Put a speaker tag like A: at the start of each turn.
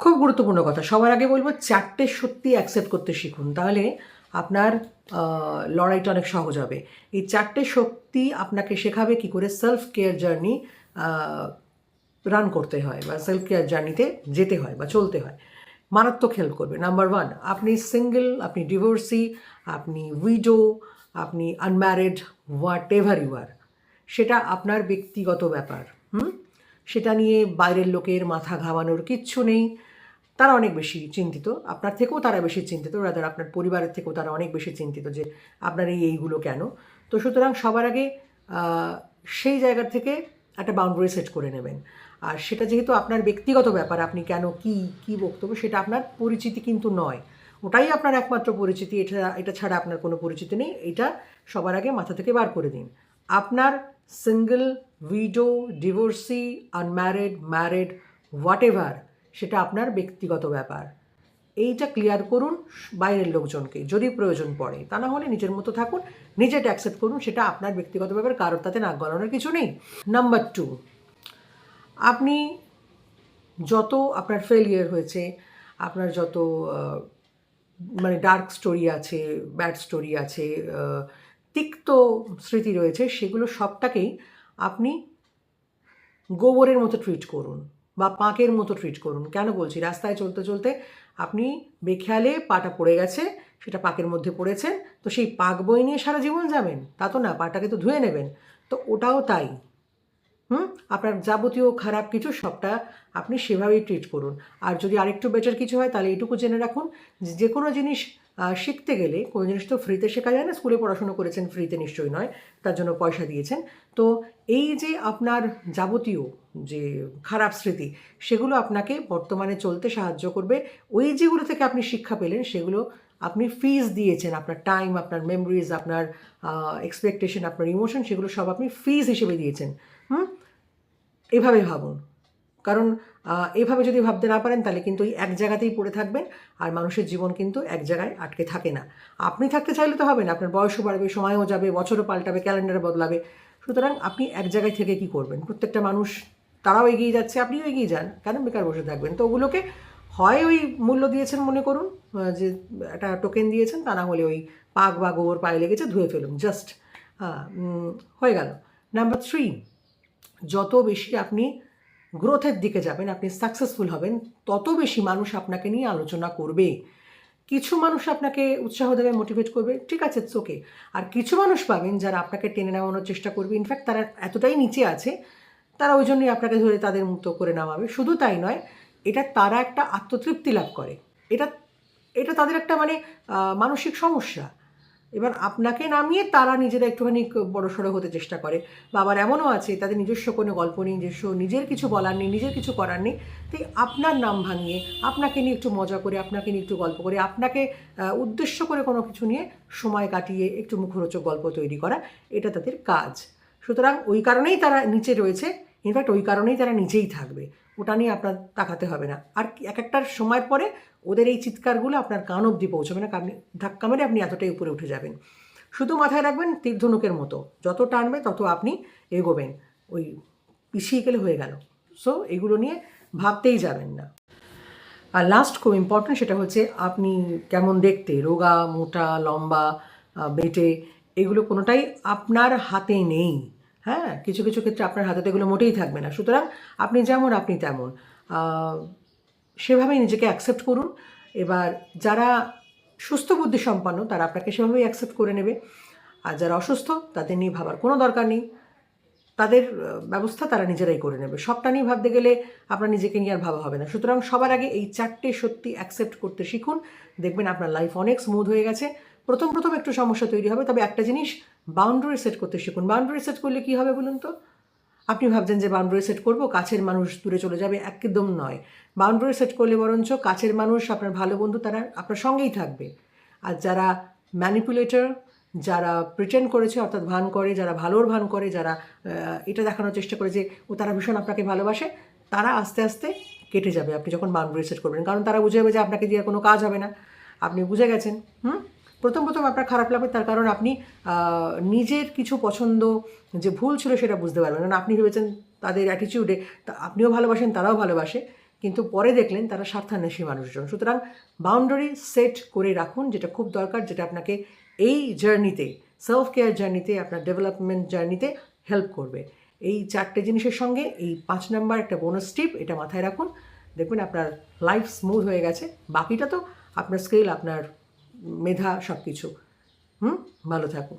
A: খুব গুরুত্বপূর্ণ কথা। সবার আগে বলব, চারটে সত্যি অ্যাকসেপ্ট করতে শিখুন। তাহলে আপনার লড়াইটা অনেক সহজ হবে। এই চারটে শক্তি আপনাকে শেখাবে কি করে সেলফ কেয়ার জার্নি রান করতে হয় বা সেলফ কেয়ার জার্নিতে যেতে হয় বা চলতে হয়। মারাত্মক হেল্প করবে। নাম্বার ওয়ান আপনি সিঙ্গেল আপনি ডিভোর্সি আপনি উইডো আপনি unmarried whatever you are সেটা আপনার ব্যক্তিগত ব্যাপার। হুম? সেটা নিয়ে বাইরের লোকের মাথা ঘামানোর কিচ্ছু নেই। তারা অনেক বেশি চিন্তিত। আপনার থেকেও তারা বেশি চিন্তিত। রাদার আপনার পরিবারের থেকেও তারা অনেক বেশি চিন্তিত যে আপনার এই এইগুলো কেন? তো সুতরাং সবার আগে সেই জায়গা থেকে একটা বাউন্ডারি সেট করে নেবেন। আর সেটা যেহেতু আপনার ব্যক্তিগত ব্যাপার, আপনি কেন কি কি বক্তব্য, সেটা আপনার পরিচিতি কিন্তু নয়। ওটাই আপনার একমাত্র পরিচিতি, এটা এটা ছাড়া আপনার কোনো পরিচিতি নেই। এটা সবার আগে মাথা থেকে বার করে দিন। আপনার single widow divorcee unmarried married whatever সেটা আপনার ব্যক্তিগত ব্যাপার। এইটা ক্লিয়ার করুন বাইরের লোকজনকে, যদি প্রয়োজন পড়ে। তা না হলে নিজের মতো থাকুন নিজেটা অ্যাকসেপ্ট করুন, সেটা আপনার ব্যক্তিগত ব্যাপার, কারোর তাতে নাক গলানোর কিছু নেই। নাম্বার টু আপনি যত আপনার ফেলিয়ার হয়েছে, আপনার যত মানে ডার্ক স্টোরি আছে ব্যাড স্টোরি আছে তিক্ত স্মৃতি রয়েছে, সেগুলো সবটাকেই আপনি গোবরের মতো ট্রিট করুন বা পাঁকের মতো ট্রিট করুন। কেন বলছি? রাস্তায় চলতে চলতে আপনি বেখেয়ালে পাটা পড়ে গেছে, সেটা পাকের মধ্যে পড়েছেন তো সেই পাক বই নিয়ে সারা জীবন যাবেন। তা তো না, পাটাকে তো ধুয়ে নেবেন। তো ওটাও তাই। হুম? আপনার যাবতীয় খারাপ কিছু সবটা আপনি সেভাবেই ট্রিট করুন। আর যদি আরেকটু বেটার কিছু হয়, তাহলে এইটুকু জেনে রাখুন যে কোনো জিনিস শিখতে গেলে কোনো জিনিস তো ফ্রিতে শেখা যায় না স্কুলে পড়াশুনো করেছেন ফ্রিতে নিশ্চয়ই নয়, তার জন্য পয়সা দিয়েছেন। তো এই যে আপনার যাবতীয় যে খারাপ স্মৃতি, সেগুলো আপনাকে বর্তমানে চলতে সাহায্য করবে। ওই যেগুলো থেকে আপনি শিক্ষা পেলেন, সেগুলো আপনি ফিজ দিয়েছেন, আপনার টাইম আপনার মেমোরিজ আপনার এক্সপেকটেশন আপনার ইমোশন সেগুলো সব আপনি ফিজ হিসেবে দিয়েছেন। হুম? এভাবে ভাবুন। কারণ এভাবে যদি ভাবতে না পারেন তাহলে কিন্তু ওই এক জায়গাতেই পড়ে থাকবেন আর মানুষের জীবন কিন্তু এক জায়গায় আটকে থাকে না। আপনি থাকতে চাইলে তো হবে না আপনার বয়সও বাড়বে, সময়ও যাবে, বছরও পাল্টাবে ক্যালেন্ডার বদলাবে। সুতরাং আপনি এক জায়গায় থেকে কি করবেন? প্রত্যেকটা মানুষ, তারাও এগিয়ে যাচ্ছে, আপনিও এগিয়ে যান, কেন বেকার বসে থাকবেন? তো ওগুলোকে হয় ওই মূল্য দিয়েছেন মনে করুন যে একটা টোকেন দিয়েছেন, তা না হলে ওই পাক বা গোবর পায়ে লেগেছে, ধুয়ে ফেলুন জাস্ট হয়ে গেল। নাম্বার থ্রি যত বেশি আপনি গ্রোথের দিকে যাবেন, আপনি সাকসেসফুল হবেন, তত বেশি মানুষ আপনাকে নিয়ে আলোচনা করবে। কিছু মানুষ আপনাকে উৎসাহ দেবে মোটিভেট করবে, ঠিক আছে ওকে আর কিছু মানুষ পাবেন যারা আপনাকে টেনে নামানোর চেষ্টা করবে ইনফ্যাক্ট তারা এতটাই নিচে আছে, তারা ওই জন্যই আপনাকে ধরে তাদের মুক্ত করে নামাবে। শুধু তাই নয়, এটা তারা একটা আত্মতৃপ্তি লাভ করে। এটা এটা তাদের একটা মানে মানসিক সমস্যা। এবার আপনাকে নামিয়ে তারা নিজেরা একটুখানি বড়সড় হতে চেষ্টা করে। বা আবার এমনও আছে, তাদের নিজস্ব কোনো গল্প নেই, নিজস্ব নিজের কিছু বলার নেই, নিজের কিছু করার নেই। তাই আপনার নাম ভাঙিয়ে, আপনাকে নিয়ে একটু মজা করে, আপনাকে নিয়ে একটু গল্প করে, আপনাকে উদ্দেশ্য করে কোনো কিছু নিয়ে সময় কাটিয়ে একটু মুখরোচক গল্প তৈরি করা, এটা তাদের কাজ। সুতরাং ওই কারণেই তারা নিচে রয়েছে ইনফ্যাক্ট ওই কারণেই তারা নিচেই থাকবে। ওটা নিয়ে আপনার তাকাতে হবে না। আর এক একটার সময়ের পরে ওদের এই চিৎকারগুলো আপনার কান অবধি পৌঁছবে না আপনি ধাক্কা মেরে আপনি এতটাই উপরে উঠে যাবেন। শুধু মাথায় রাখবেন তীর্ধনুকের মতো, যত টানবে তত আপনি এগোবেন। ওই পিছিয়ে গেলে হয়ে গেল। সো এগুলো নিয়ে ভাবতেই যাবেন না। আর লাস্ট খুব ইম্পর্টেন্ট সেটা হচ্ছে আপনি কেমন দেখতে, রোগা, মোটা, লম্বা বেটে, এগুলো কোনোটাই আপনার হাতে নেই। হ্যাঁ কিছু কিছু ক্ষেত্রে আপনার হাতে তো এগুলো মোটেই থাকবে না। সুতরাং আপনি যেমন, আপনি তেমন। সেভাবেই নিজেকে অ্যাকসেপ্ট করুন। এবার যারা সুস্থ বুদ্ধি সম্পন্ন তারা আপনাকে সেভাবেই অ্যাকসেপ্ট করে নেবে। আর যারা অসুস্থ, তাদের নিয়ে ভাবার কোনো দরকার নেই। তাদের ব্যবস্থা তারা নিজেরাই করে নেবে। সবটা নিয়ে ভাবতে গেলে আপনার নিজেকে নিয়ে আর ভাবা হবে না। সুতরাং সবার আগে এই চারটে সত্যি অ্যাকসেপ্ট করতে শিখুন। দেখবেন আপনার লাইফ অনেক স্মুথ হয়ে গেছে। প্রথম প্রথম একটু সমস্যা তৈরি হবে, তবে একটা জিনিস বাউন্ডারি সেট করতে শিখুন। বাউন্ডারি সেট করলে কী হবে বলুন তো? আপনি ভাবছেন যে বাউন্ডারি সেট করব, কাছের মানুষ দূরে চলে যাবে, একদম নয়। বাউন্ডারি সেট করলে বরঞ্চ কাছের মানুষ, আপনার ভালো বন্ধু তারা আপনার সঙ্গেই থাকবে। আর যারা ম্যানিপুলেটর যারা প্রিটেন্ড করেছে, অর্থাৎ ভান করে, যারা ভালোর ভান করে, যারা এটা দেখানোর চেষ্টা করে যে ও তারা ভীষণ আপনাকে ভালোবাসে, তারা আস্তে আস্তে কেটে যাবে। আপনি যখন বাউন্ডারি সেট করবেন, কারণ তারা বুঝে যাবে যে আপনাকে দিয়ে কোনো কাজ হবে না। আপনি বুঝে গেছেন, হুম? প্রথম প্রথম আপনার খারাপ লাগবে তার কারণ আপনি নিজের কিছু পছন্দ যে ভুল ছিল সেটা বুঝতে পারবেন। কারণ আপনি ভেবেছেন তাদের অ্যাটিচিউডে আপনিও ভালোবাসেন, তারাও ভালোবাসে, কিন্তু পরে দেখলেন তারা স্বার্থান্বেষী মানুষজন। সুতরাং বাউন্ডারি সেট করে রাখুন, যেটা খুব দরকার, যেটা আপনাকে এই জার্নিতে সেলফ কেয়ার জার্নিতে আপনার ডেভেলপমেন্ট জার্নিতে হেল্প করবে। এই চারটে জিনিসের সঙ্গে এই পাঁচ নাম্বার একটা বোনাস টিপ এটা মাথায় রাখুন। দেখবেন আপনার লাইফ স্মুথ হয়ে গেছে। বাকিটা তো আপনার স্কিল আপনার মেধা সব কিছু হুম? ভালো থাকুন।